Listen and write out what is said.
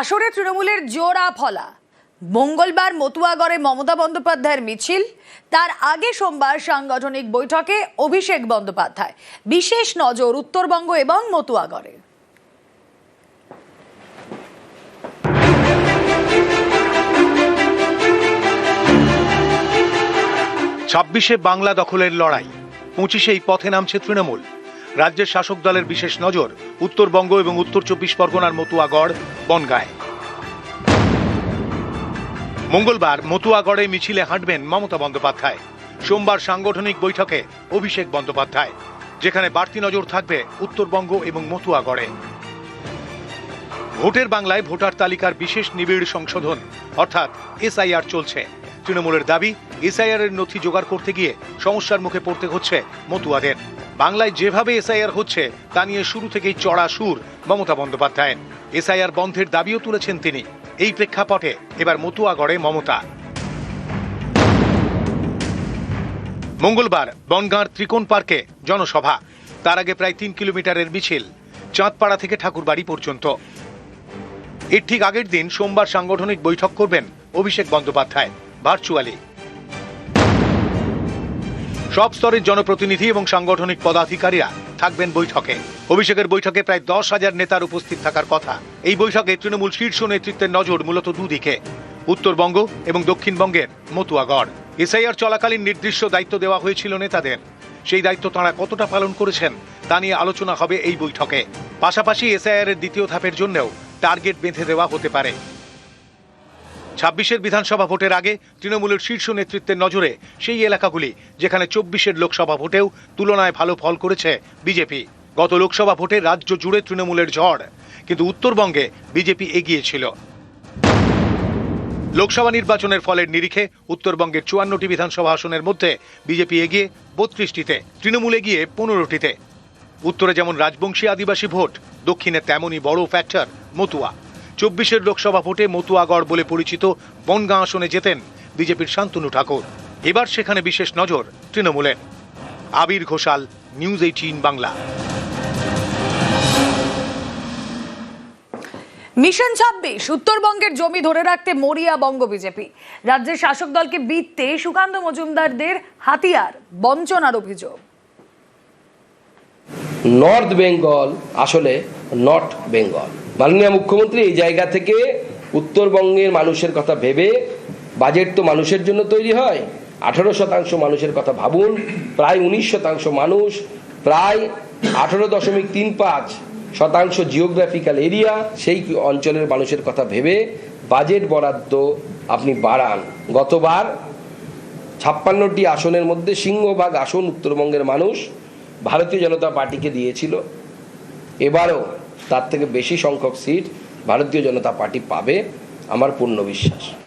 আসরে তৃণমূলের জোড়া ফলা। মঙ্গলবার মতুয়াগড়ে মমতা বন্দ্যোপাধ্যায়ের মিছিল। তার আগে সোমবার সাংগঠনিক বৈঠকে অভিষেক বন্দ্যোপাধ্যায়। বিশেষ নজর উত্তরবঙ্গ এবং মতুয়াগড়ে। ছাব্বিশে বাংলা দখলের লড়াই, পঁচিশেই পথে নামছে তৃণমূল। রাজ্যের শাসক দলের বিশেষ নজর উত্তরবঙ্গ এবং উত্তর চব্বিশ পরগনার মতুয়াগড়, বনগায়। মঙ্গলবার মতুয়াগড়ে মিছিলে হাঁটবেন মমতা বন্দ্যোপাধ্যায়। সোমবার সাংগঠনিক বৈঠকে অভিষেক বন্দ্যোপাধ্যায়, যেখানে বাড়তি নজর থাকবে উত্তরবঙ্গ এবং মতুয়াগড়ে। ভোটের বাংলায় ভোটার তালিকার বিশেষ নিবিড় সংশোধন, অর্থাৎ এসআইআর চলছে। তৃণমূলের দাবি এসআইআর এর নথি জোগাড় করতে গিয়ে সমস্যার মুখে পড়তে হচ্ছে মতুয়াদের। বাংলায় যেভাবে এসআইআর হচ্ছে, তা নিয়ে শুরু থেকেই চড়া সুর মমতা বন্দ্যোপাধ্যায়ের। এসআইআর বন্ধের দাবিও তুলেছেন তিনি। এই প্রেক্ষাপটে এবার মতুয়াগড়ে মমতা। মঙ্গলবার বনগাঁর ত্রিকোণ পার্কে জনসভা। তার আগে প্রায় তিন কিলোমিটারের মিছিল, চাঁদপাড়া থেকে ঠাকুরবাড়ি পর্যন্ত। এর ঠিক আগের দিন সোমবার সাংগঠনিক বৈঠক করবেন অভিষেক বন্দ্যোপাধ্যায়, ভার্চুয়ালি। সব স্তরের জনপ্রতিনিধি এবং সাংগঠনিক পদাধিকারীরা থাকবেন বৈঠকে। অভিষেকের বৈঠকে প্রায় দশ হাজার নেতার উপস্থিত থাকার কথা। এই বৈঠকে তৃণমূল শীর্ষ নেতৃত্বের নজর মূলত দুদিকে, উত্তরবঙ্গ এবং দক্ষিণবঙ্গের মতুয়াগড়। এসআইআর চলাকালীন নির্দিষ্ট দায়িত্ব দেওয়া হয়েছিল নেতাদের। সেই দায়িত্ব তাঁরা কতটা পালন করেছেন তা নিয়ে আলোচনা হবে এই বৈঠকে। পাশাপাশি এসআইআর এর দ্বিতীয় ধাপের জন্যও টার্গেট বেঁধে দেওয়া হতে পারে। ছাব্বিশের বিধানসভা ভোটের আগে তৃণমূলের শীর্ষ নেতৃত্বের নজরে সেই এলাকাগুলি যেখানে চব্বিশের লোকসভা ভোটেও তুলনায় ভালো ফল করেছে বিজেপি। গত লোকসভা ভোটে রাজ্য জুড়ে তৃণমূলের ঝড়, কিন্তু উত্তরবঙ্গে বিজেপি এগিয়ে ছিল। লোকসভা নির্বাচনের ফলের নিরিখে উত্তরবঙ্গের চুয়ান্নটি বিধানসভা আসনের মধ্যে বিজেপি এগিয়ে বত্রিশটিতে, তৃণমূল এগিয়ে পনেরোটিতে। উত্তরে যেমন রাজবংশী আদিবাসী ভোট, দক্ষিণে তেমনই বড় ফ্যাক্টর, মতুয়া। চব্বিশের লোকসভা ভোটে মতুয়াগড় বলে পরিচিত বনগাঁ আসনে জেতেন বিজেপির শান্তনু ঠাকুর। এবার সেখানে বিশেষ নজর তৃণমূলের। Abir Ghoshal news eighteen Bangla. Mission ছাব্বিশ উত্তরবঙ্গের জমি ধরে রাখতে মরিয়া বঙ্গ বিজেপি। রাজ্যের শাসক দলকে বিত্তে সুকান্ত মজুমদারদের হাতিয়ার বঞ্চনার অভিযোগ। নর্থ বেঙ্গল আসলে নর্থ বেঙ্গল। মাননীয় মুখ্যমন্ত্রী, এই জায়গা থেকে উত্তরবঙ্গের মানুষের কথা ভেবে বাজেট তো মানুষের জন্য তৈরি হয়। আঠারো শতাংশ মানুষের কথা ভাবুন, প্রায় উনিশ শতাংশ মানুষ, প্রায় আঠারো দশমিক তিন পাঁচ শতাংশ জিওগ্রাফিক্যাল এরিয়া সেই অঞ্চলের মানুষের কথা ভেবে বাজেট বরাদ্দ আপনি বাড়ান। গতবার ছাপ্পান্নটি আসনের মধ্যে সিংহভাগ আসন উত্তরবঙ্গের মানুষ ভারতীয় জনতা পার্টিকে দিয়েছিল। এবারও তার থেকে বেশি সংখ্যক সিট ভারতীয় জনতা পার্টি পাবে আমার পূর্ণ বিশ্বাস।